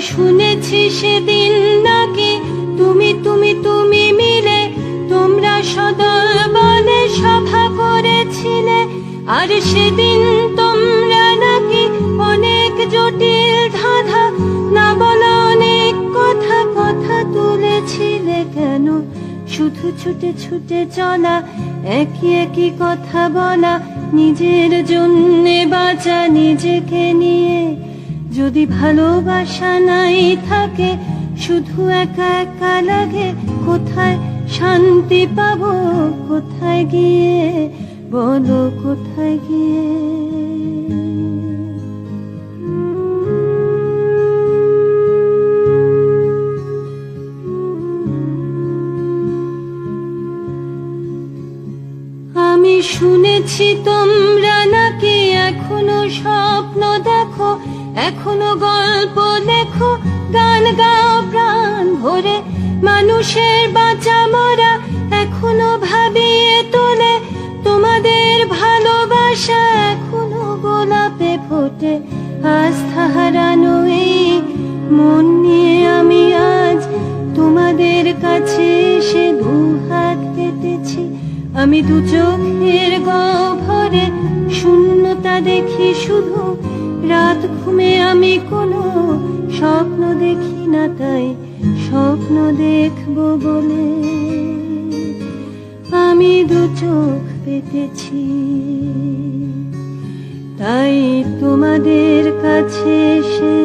শুনেছি সেদিন নাকি তুমি তুমি তুমি মিলে তোমরা সদল বলে সভা করেছিলে। আর সেদিন তোমরা নাকি অনেক জটিল ধাঁধা না বলা অনেক কথা কথা তুলেছিলে কেন? শুধু ছুটে ছুটে চলা একই একই কথা বলা, নিজের জন্যে বাঁচা, নিজেকে নিয়ে যদি ভালোবাসা নাই থাকে, শুধু একা একা লাগে, কোথায় শান্তি পাবো, কোথায় গিয়ে? বলো কোথায় গিয়ে? আমি শুনেছি তোমরা নাকি মানুষের বাঁচা মরা এখনও ভাবিয়ে তোলে, তোমাদের ভালোবাসা এখনও গোলাপে ফোটে। আস্থা হারানো এই মন নিয়ে আমি আজ তোমাদের কাছে এসে দু হাত পেতেছি আমি দু চোখের গহ্বরে শূন্যতা দেখি শুধু। রাত ঘুমে আমি কোনো স্বপ্ন দেখি না তাই। স্বপ্ন দেখব বলে আমি দু চোখ পেতেছি। তাই তোমাদের কাছে এসে